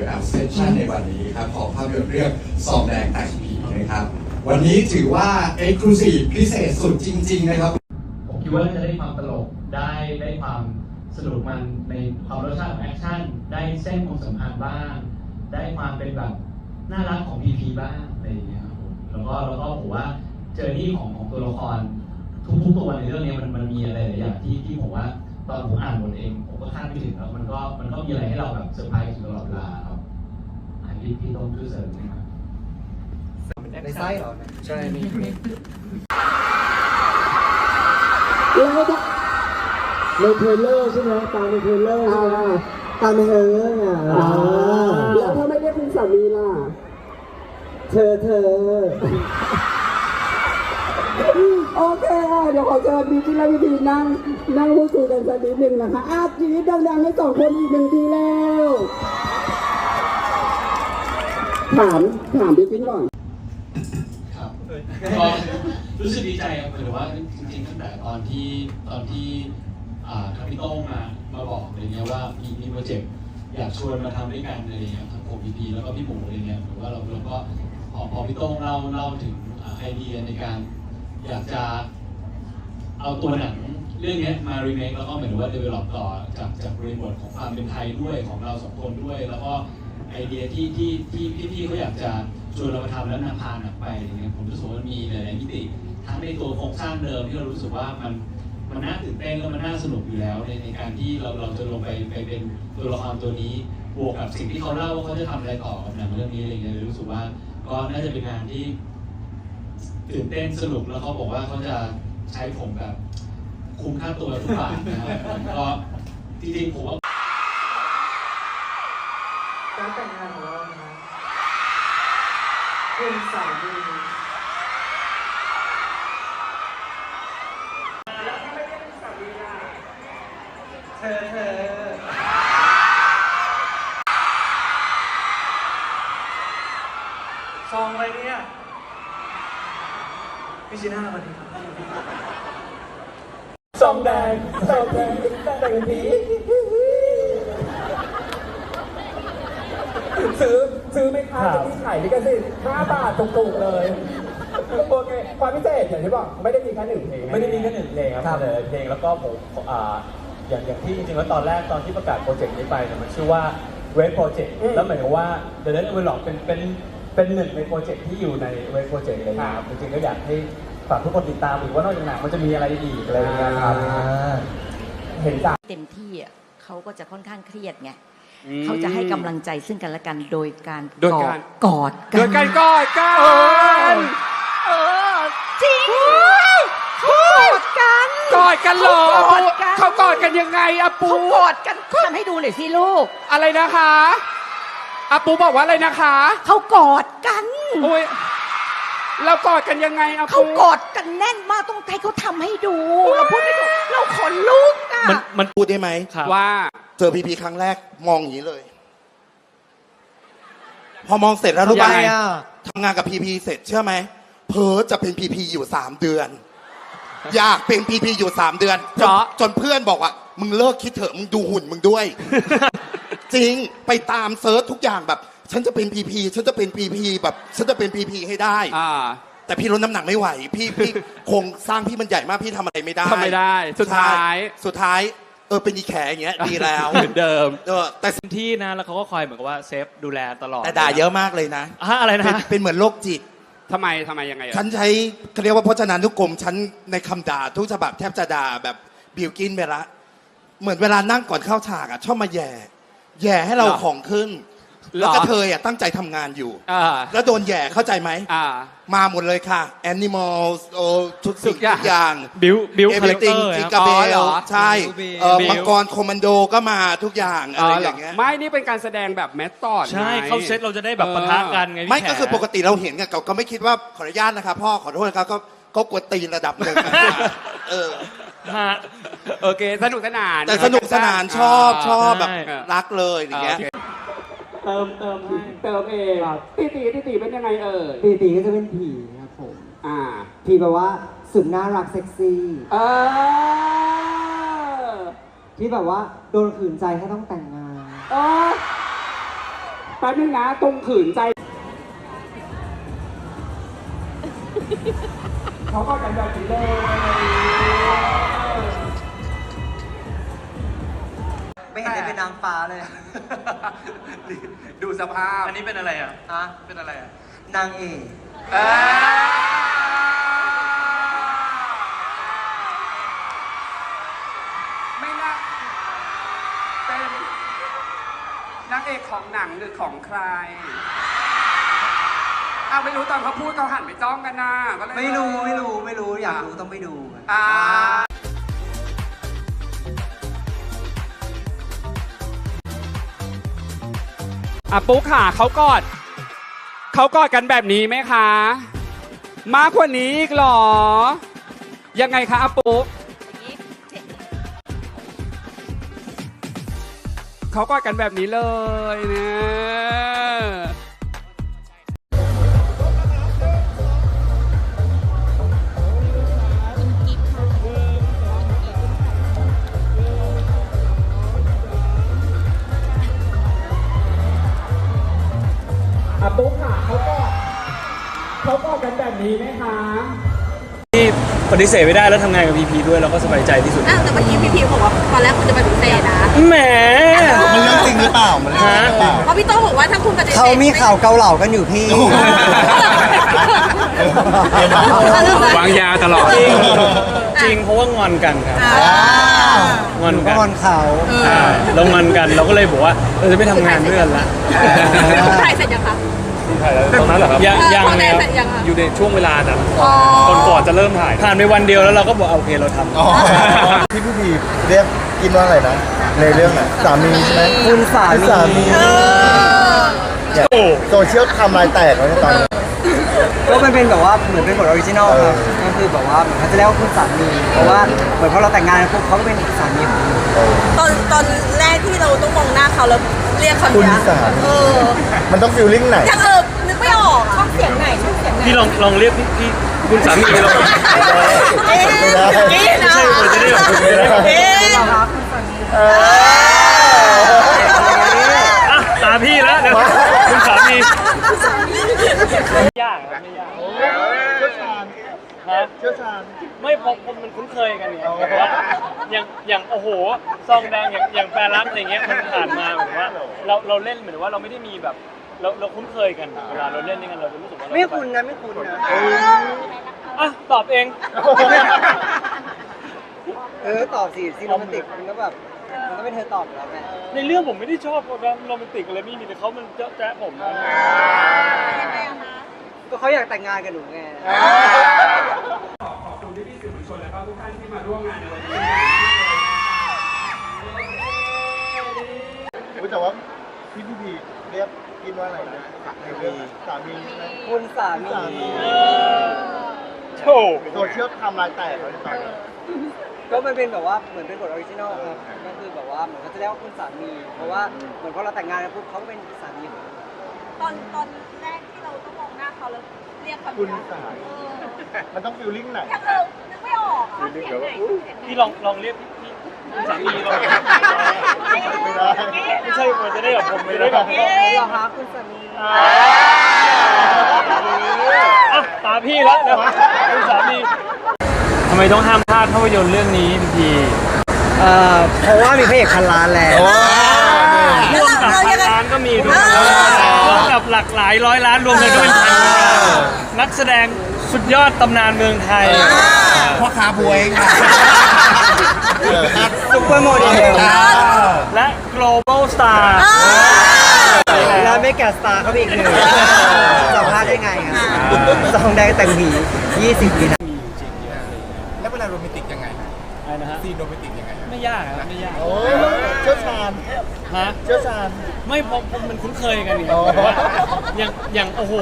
The Ascension ในวันนี้ครับของภาพยนตร์เรื่องสองแดงแต่ผีนะครับ วันนี้ถือว่า Exclusive พิเศษสุดจริง ๆ นะครับ ผมคิดว่าจะได้ความตลกได้ได้ความสนุกมันในความรสชาติของแอคชั่น ได้เส้นความสัมพันธ์บ้าง ได้ความเป็นแบบน่ารักของพีพีบ้างอะไรอย่างเงี้ยครับผมแล้วก็แล้วก็ผมว่าเจอที่ของของตัวละคร ทุกๆตัวในเรื่องนี้มันมันมีอะไรหลายอย่างที่ที่ผมว่าตอนผมอ่านบทเอง ผมก็คาดไม่ถึงแล้วมันก็มันก็มีอะไรให้เราแบบเซอร์ไพรส์อยู่ตลอดเวลา ครับอะพี่พี่ต้องช่วยเสริมหนะครับในไส้เหรอใช่มีมีแล้วก็ในเทรลเลอร์ใช่ไหมตามในเทรลเลอร์ใช่ไหมตามในเทรลเลอร์อะแล้วถ้าไม่เรียกคุณสามีล่ะ เธอเธอ โอเคอะเดี๋ยวขอเชิญบีจิและพี่พีนั่งนั่งพูดคุยกันสักนิดหนึ่งนะคะอาจีดดังๆให้สองคนอีกหนึ่งทีแล้ว ถามถามพี่พินก่อน ครับก็รู้สึกดีใจครับหมายถึงว่าจริงๆตั้งแต่ตอนที่ตอนที่อ่าทางพี่โต้งมามาบอกอะไรเงี้ยว่ามีมีโปรเจกต์อยากชวนมาทำด้วยกันอะไรเงี้ยทั้งผมพีพีแล้วก็พี่หมูอะไรเงี้ยหรือว่าเราเราก็พอพอพี่โต้งเล่าเล่าถึงไอเดียในการ อยากจะเอาตัวหนังเรื่องเนี้ยมารีเมคแล้วก็เหมือนว่าเดเวลลอปต่อจากจากบริบทของความเป็นไทยด้วยของเราสองคนด้วย แล้วก็ ไอเดียที่ที่ที่พี่ๆเขาอยากจะชวนเรามาทำแล้วนำพาหนังไปอะไรเงี้ยผมรู้สึกว่ามันมีหลายๆมิติทั้งในตัวโครงสร้างเดิมที่เรารู้สึกว่ามันมันน่าตื่นเต้นแล้วมันน่าสนุกอยู่แล้วในในการที่เราเราจะลงไปไปเป็นตัวละครตัวนี้บวกกับสิ่งที่เขาเล่าว่าเขาจะทำอะไรต่อกับหนังเรื่องนี้อะไรเงี้ยเลยรู้สึกว่าก็น่าจะเป็นงานที่ตื่นเต้นสนุกแล้วเขาบอกว่าเขาจะใช้ผมแบบคุ้มค่าตัวทุกบาทนะครับก็จริงๆผมว่า การแต่งงานของเรานะคุณสามีแล้วถ้าไม่ได้เป็นสามีล่ะเธอเธอซองอะไรเนี่ยพี่ชิน่าวันนี้ซองแดงซองแดงแต่งผี ซื้อซื้อไหมคะ จะที่ขายลิขสิทธิ์5บาทถูกๆเลยโอเคความพิเศษอย่างที่บอกไม่ได้มีแค่หนึ่งเพลง ไม่ได้มีแค่หนึ่งเพลงครับแต่เพลงแล้วก็ผมอ่าอย่างอย่างที่จริงๆแล้วตอนแรกตอนที่ประกาศโปรเจกต์นี้ไปเนี่ยมันชื่อว่า Red Project แล้วหมายถึงว่า The Red Develop เป็นเป็นเป็นหนึ่งในโปรเจกต์ที่อยู่ใน Red Project อะไรอย่างเงี้ยครับจริงๆก็อยากให้ฝากทุกคนติดตามอีกว่านอกจากหนังมันจะมีอะไรอีกอะไรอย่างเงี้ยครับเห็นจาก เต็มที่อะเขาก็จะค่อนข้างเครียดไง เขาจะให้กำลังใจซึ่งกันและกันโดยการโดยการกอดกัโดยการกอดกันเออจริงเขากอดกันกอดกันเหรอเขากอดกันเขากอดกันยังไงอะปูเขากอดกันทำให้ดูหน่อยสิลูก อะไรนะคะอาปูบอกว่าอะไรนะคะ เขากอดกันโอ้ยเรากอดกันยังไงอาเขาปูกอดกันแน่นมากต้องให้เขาทำให้ดู เราพูดไม่ถูกเราขนลุกอะมันมันพูดได้ไหมว่า เจอพีพีครั้งแรกมองอย่างนี้เลย พอมองเสร็จแล้วรู้ป่ะยังไงทำงานกับพีพีเสร็จเชื่อไหมเพิร์จะเป็นพีพีอยู่สามเดือน อยากเป็นพีพีอยู่สามเดือนจนเพราะ จนเพื่อนบอกว่ามึงเลิกคิดเถอะมึงดูหุ่นมึงด้วย จริงไปตามเซิร์ชทุกอย่างแบบ ฉันจะเป็นพีพีฉันจะเป็นพีพีแบบ ฉันจะเป็นพีพีให้ได้ อ่าแต่พี่ลดน้ำหนักไม่ไหว พี่พี่ โครงสร้างพี่มันใหญ่มากพี่ทำอะไรไม่ได้ทำไม่ได้ สุดท้าย ใช่สุดท้าย เออเป็นอีแขอย่างเงี้ยดีแล้วเหมือนเดิมเออแต่ที่นะแล้วเขาก็คอยเหมือนกับว่าเซฟดูแลตลอดแต่ด่าเยอะมากเลยนะฮะอะไรนะเป็นเป็นเหมือนโรคจิตทำไมทำไมยังไงอะฉันใช้เขาเรียกว่าพจนานุกรมฉันในคำด่าทุกฉบับแทบจะด่าแบบบิวกินไปละ เหมือนเวลานั่งก่อนเข้าฉากอะชอบมาแย่ แย่ให้เราของขึ้น แล้วก็เธออะตั้งใจทำงานอยู่ อ่า แล้วโดนแย่เข้าใจไหม อ่า มาหมดเลยค่ะ Animals โอ้ทุกสิ่งทุกอย่างทุกอย่างบิวบิวคาแรคเตอ Everything ร์จิครับกาเบอ๋อเหรลอ ใช่เอ่อบิลมังกรโคมันโดก็มาทุกอย่างอะไรอย่างเงี้ย ไม่นี่เป็นการแสดงแบบแมทตอดใช่ไงเข้าเซตเราจะได้แบบปะทะกันไงพี่ไม่แขก็คือปกติเราเห็นไงเราก็ไม่คิดว่าขออนุญาตนะครับพ่อขอโทษนะครับก็ก็กวนตีนระดับหนึ่งนะเออ ฮะ โอเค สนุกสนานแต่สนุกสนานชอบชอบแบบใช่ รักเลยอย่างเงี้ย โอเค เติมเติมให้เติมเองตีตีตีตีเป็นยังไงเอ่ยตีตีก็จะเป็นผีครับผม อ่า ผีแปลว่าสุดน่ารักเซ็กซี่ เออที่แบบว่าโดนขืนใจให้ต้องแต่งงาน เออแป๊บนึงนะตรงขืนใจ เขาก็กันแบบนี้เลย ไม่เห็นได้เป็นนางฟ้าเลย ดูสภาพอันนี้เป็นอะไรอะฮะเป็นอะไรอะนางเอกเอ้ยไม่น่าเป็นนางเอกของหนังหรือของใครอ้าวไม่รู้ตอนเขาพูดเขาหันไปจ้องกันนะก็เลยไม่รู้ไม่รู้ไม่รู้อยากรู้ต้องไปดูอ่า อ่ะปุ๊กค่ะเขากอดเขากอดกันแบบนี้ไหมคะ มากกว่านี้อีกเหรอ ยังไงคะอาปุ๊กเขากอดกันแบบนี้เลยเนี่ย ก็กันแบบนี้ไหมคะที่ปฏิเสธไม่ได้แล้วทำงานกับพีพีด้วยเราก็สบายใจที่สุดอ้าวแต่เมื่อกี้พี่พีบอกว่าตอนแรกคุณจะปฏิเสธนะแหม มันเรื่องจริงหรือเปล่า มันเรื่องจริงหรือเปล่า เพราะพี่โต้บอกว่าถ้าคุณปฏิเสธเขามีข่าวเกาเหลากันอยู่พี่ วางยาตลอด จริงจริงเพราะว่างอนกันครับงอนก็กันงอนเขาใช่เรางอนกันเราก็เลยบอกว่าเราจะไม่ทำงานด้วยกันละ ถ่ายเสร็จยังคะ ตรงนั้นเหรอครับยังยังเออเลยครับเสร็จยังอะ อยู่ในช่วงเวลานั้นอ๋อ ก่อนก่อนจะเริ่มถ่าย ผ่านไปวันเดียวแล้วเราก็บอกเอาโอเคเราทำที่พี่พีเรียกกินว่าอะไรนะในเรื่องอะสามีใช่ไหมคุณสาคือสามีมีเนี่ยโอ้ โซเชียลทำลายแตกเลยตอนนี้ ก็มันเป็นแบบว่าเหมือนเป็นบทออริจินอลครับก็คือแบบว่าเหมือนเขาจะเรียกว่าคุณสามีเพราะว่าเหมือนพอเราแต่งงานปุ๊บเขาก็เป็นสามีของเราตอนตอนแรกที่เราต้องมองหน้าเขาแล้วเรียกคำคุณเนี้ยสามีเออมันต้องฟิลลิ่งไหน ยังเออ สียงไหนชอบเสียงไหนพี่ลองลองเรียกพี่พี่คุณสามีเรา เอ๊ะไม่ได้เอ๊ะนะใช่ผมจะได้แบบผมจะได้แบบเอ๊ะอะตามพี่แล้วเดี๋ยวคุณสามีไม่ยากครับไม่ยากเชี่ยวชาญฮะเชี่ยวชาญ ไม่พอคนมันคุ้นเคยกันเนี่ยแบบว่าอย่างอย่างโอ้โหซองแดงอย่างอย่างแปรรักอะไรเงี้ยมันผ่านมาเหมือนว่าเราเราเล่นเหมือนว่าเราไม่ได้มีแบบ เราเราคุ้นเคยกันเวลาเราเล่นด้วยกันเราจะรู้สึกว่าเราไม่คุณนะไม่คุณนะอะตอบเองเออตอบสิซีโรแมนติกมันก็แบบมันก็เป็นเธอตอบอยู่แล้วแม่ในเรื่องผมไม่ได้ชอบแบบโรแมนติกอะไรไม่มีแต่เขามันเจ๊ะแจ๊ะผมนะก็เขาอยากแต่งงานกับหนูไงขอบคุณพี่ๆสื่อมวลชนและก็ทุกท่านที่มาร่วมงานในวันนี้อุ๊ยแต่ว่าพี่พี่พีเรียก กินว่าอะไรนะในเรื่องอะสามีใช่ไหมคุณสามีสามีโธ่โซเชียลทำลายแตกเลยตอนนี้ก็มันเป็นแบบว่าเหมือนเป็นบทออริจินอลครับก็คือแบบว่าเหมือนเขาจะเรียกว่าคุณสามี เพราะว่าเหมือนพอเราแต่งงานกันปุ๊บเขาก็เป็นสามีของเราตอนตอนแรกที่เราต้องมองหน้าเขาแล้วเรียกคำคุณเนี้ยสามีเออมันต้องฟิลลิ่งไหนยังเออนึกไม่ออกชอบเสียงไหนชอบเสียงไหน พี่ลองลองเรียกพี่พี่ คุณสามีเราไม่ได้ไม่ใช่มันจะได้แบบผมไม่ได้แบบเหรอคะคุณสามีอะตาพี่แล้วเดี๋ยวคุณสามีทำไมต้องห้ามพลาดภาพยนตร์เรื่องนี้พี่เอ่อเพราะว่ามีพระเอกพันล้านแล้วร่วมกับพันล้านก็มีด้วยร่วมกับหลักหลายร้อยล้านรวมกันก็เป็นพันล้านนักแสดงสุดยอดตำนานเมืองไทยพ่อค้าบวยค่ะ ซุปเปอร์โมเดลและ global star แล้วเมกาสตาร์เขาเป็นอีกหนึ่งจะพลาดได้ไงครับสองแดงแต่งผี20ปีนะแล้วเวลาโรแมนติกยังไงอะไรนะฮะซีนโรแมนติกยังไงไม่ยากครับไม่ยากโอ้เชี่ยวชาญฮะเชี่ยวชาญไม่พอพอมันคุ้นเคยกันอย่างอ๋อแบบว่าอย่างอย่างโอ้โห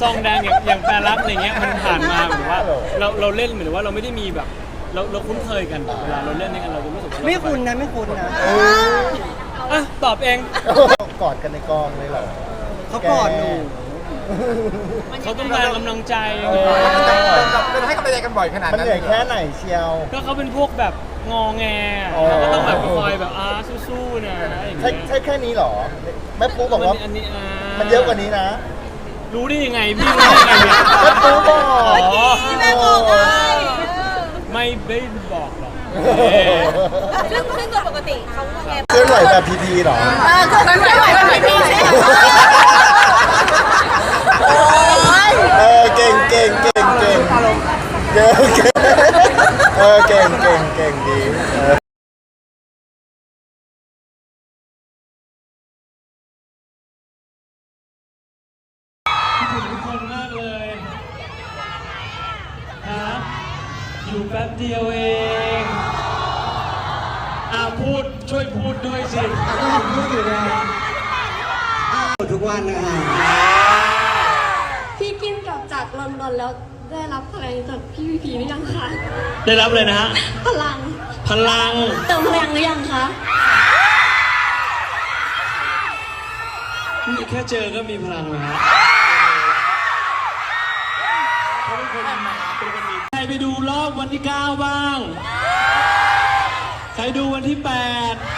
ซองแดงอย่างอย่างแปรรักอะไรเงี้ยมันผ่านมาเหมือนว่าเราเราเล่นเหมือนว่าเราไม่ได้มีแบบ เราเราคุ้นเคยกันเวลาเราเล่นด้วยกันเราจะรู้สึกว่าเราไม่คุณนะไม่คุณนะอะตอบเองกอดกันในกองเลยเหรอเขากอดหนูเขาต้องการกำลังใจเออจะให้กำลังใจกันบ่อยขนาดมันนั้นเหนื่อยแค่ไหนเชียวก็เขาเป็นพวกแบบงอแงอ๋อเราก็ต้องแบบคอยแบบอ่าสู้ๆนะอย่างใช่เงี้ยใช่แค่นี้เหรอแม่ปูบอกว่าอันนี้อ่ามันเยอะกว่านี้นะ รู้ได้ยังไงพี่รู้ได้ยังไงเนี่ยแม่ปูบอกแม่บอก ไงไม่ได้บอกหรอกซึ่งซึ่งโดยปกติเขาไงเคลื่อนไหวแบบพีพีเหรอเออก็ไม่ไหวก็ไม่มีสิเออเก่งเก่งเก่งเก่งเก่งเก่งเออเก่งเก่งเก่งดี แป๊บเดียวเองอ่าพูดช่วยพูดด้วยสิทุกวันนะคะพี่กินกลับจากลอนดอนแล้วได้รับอะไรจากพี่พีพีหรือยังคะได้รับเลยนะฮะพลัง พลังเติมพลังหรือยังคะนี่แค่เจอก็มีพลังแล้ว คนเป็นคนมีใครไปดูรอบวันที่ 9 บ้าง ใครดูวันที่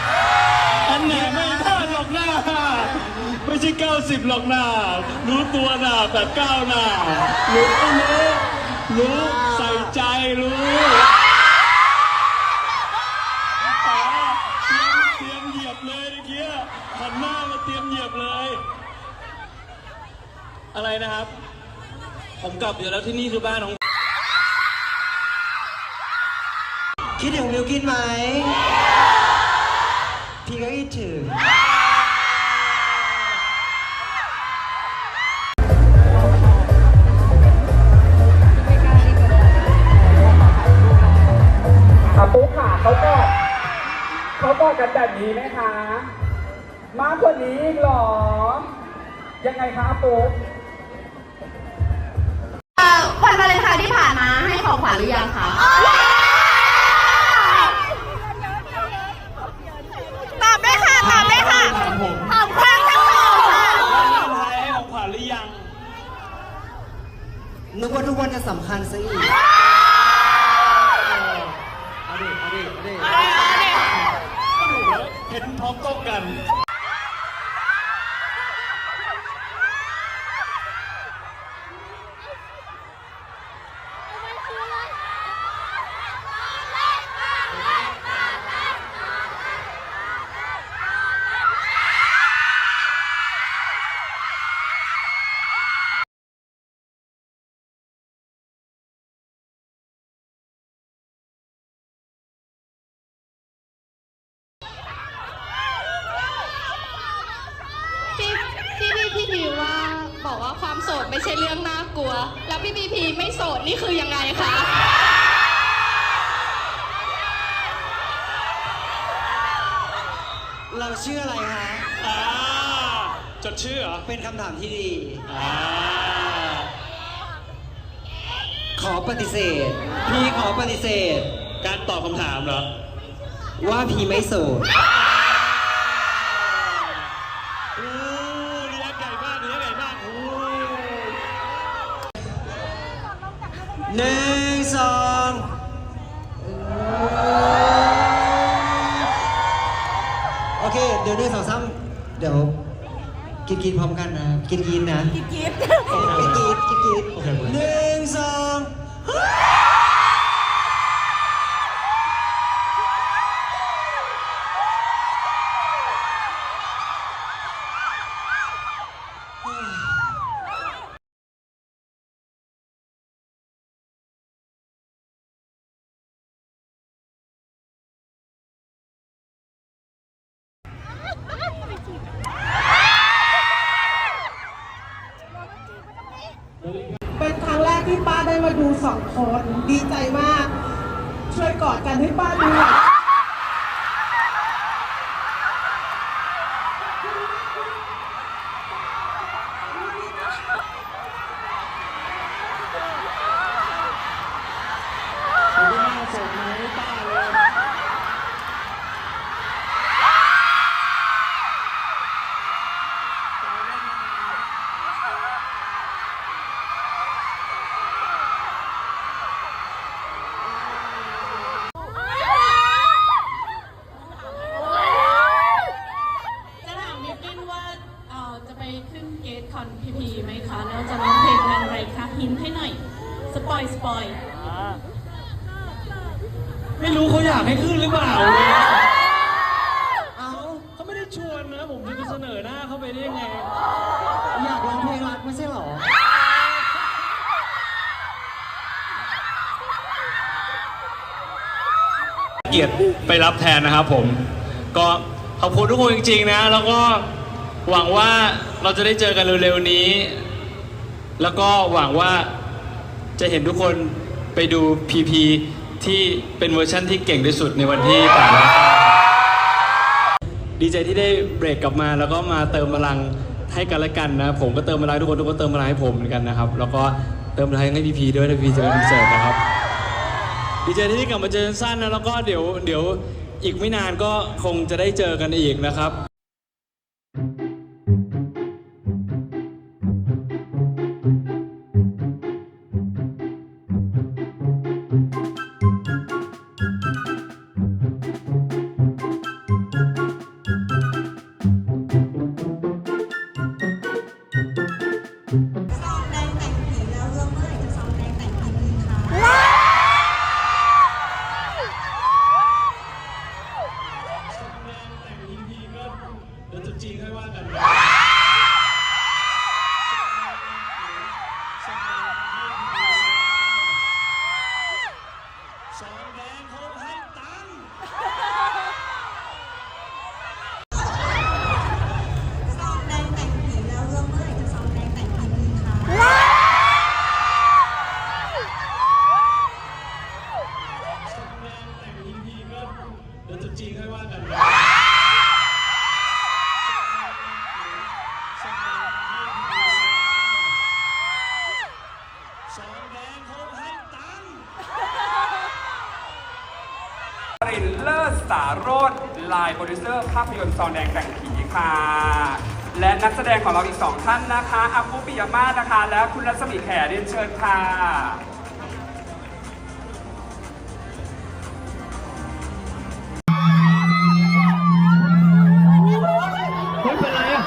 8 อันไหนไม่พลาดหรอกหน้า ไม่ใช่ 90 หรอกหน้า รู้ตัวหน้าแบบ9หน้ารู้รู้รู้ใส่ใจรู้อ๋อเตรียมเตรียมเหยียบเลยเมื่อกี้หันหน้ามาเตรียมเหยียบเลย อะไรนะครับ ผมกลับอยู่แล้วที่นี่คือบ้านของ คิดถึงบิวกินไหม พี่ก็คิดถึงอาปุ๊กค่ะเขาก็เขาก็กันแบบนี้ไหมคะ มากกว่านี้อีกเหรอ ยังไงคะอาปุ๊ก นึกว่าทุกวันจะสำคัญซะอีกเอาดิเอาดิเอาดิก็ถูกแล้วเห็นพร้อมต้องกัน พี่พี่พี่พี่พีว่า บอกว่าความโสดไม่ใช่เรื่องน่ากลัว แล้วพี่พีพีไม่โสดนี่คือยังไงคะเราชื่ออะไรคะอ่าจดชื่อเหรอเป็นคำถามที่ดี อ่าขอปฏิเสธ พี่ขอปฏิเสธ การตอบคำถามเหรอ ว่าพี่ไม่โสด หนึ่งสองโอเค เดี๋ยวหนึ่งสองสามเดี๋ยวกินกินพร้อมกันนะ กินกินนะ กินกินกินกินกินกินหนึ่งสอง สองคน ดีใจมาก ช่วยกอดกันให้ป้าดูหน่อย เกียรติไปรับแทนนะครับผม ก็ขอบคุณทุกคนจริงๆนะ แล้วก็หวังว่าเราจะได้เจอกันเร็วๆนี้ แล้วก็หวังว่าจะเห็นทุกคนไปดู PP ที่เป็นเวอร์ชั่นที่เก่งที่สุดในวันที่8แล้วดีใจที่ได้เบรกกลับมาแล้วก็มาเติมพลังให้กันและกันนะ ผมก็เติมพลังทุกคนทุกคนเติมพลังให้ผมเหมือนกันนะครับ แล้วก็เติมพลังให้พีพีด้วยถ้าพีจะเป็นคอนเสิร์ตนะครับ ดีใจที่ได้กลับมาเจอกันสั้นนะแล้วก็เดี๋ยวเดี๋ยวอีกไม่นานก็คงจะได้เจอกันอีกนะครับ โปรดิวเซอร์ภาพยนตร์ซองแดงแต่งผีค่ะ และนักแสดงของเราอีกสองท่านนะคะอาปุปิยมาศนะคะ และคุณรัศมีแขเรียนเชิญค่ะเฮ้ยเป็นไรอะ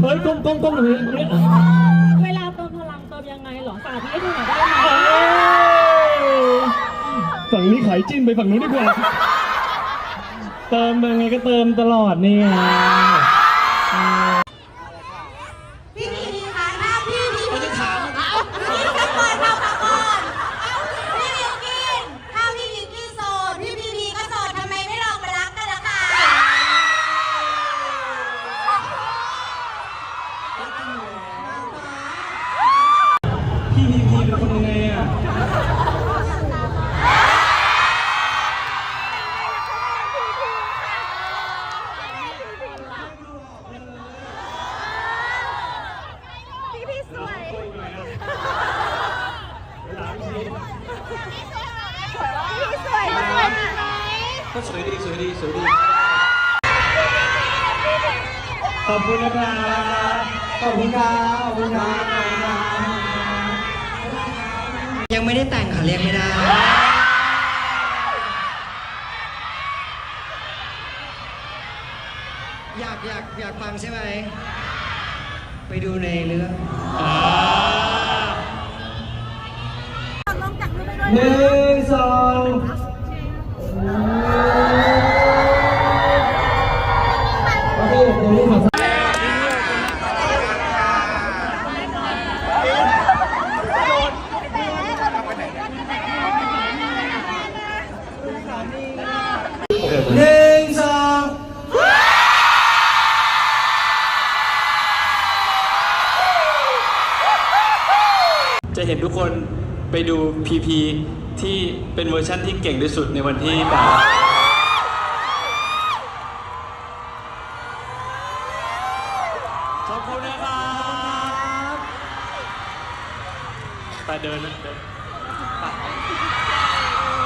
เฮ้ยก้มก้มก้มหน่อยเวลาเติมพลังเติมยังไงหรอสาธิตให้ดูหน่อยได้ไหมฝั่งนี้ขายจิ้นไปฝั่งนู้นดีกว่า เติมยังไงก็เติมตลอดเนี่ย ก็สวยดีสวยดีสวยดีขอบคุณนะครับขอบคุณครับขอบคุณครับยังไม่ได้แต่งค่ะเรียกไม่ได้อยากอยากอยากฟังใช่ไหมไปดูในเรื่องหนึ่ง ไปดู PP ที่เป็นเวอร์ชั่นที่เก่งที่สุดในวันที่แบบ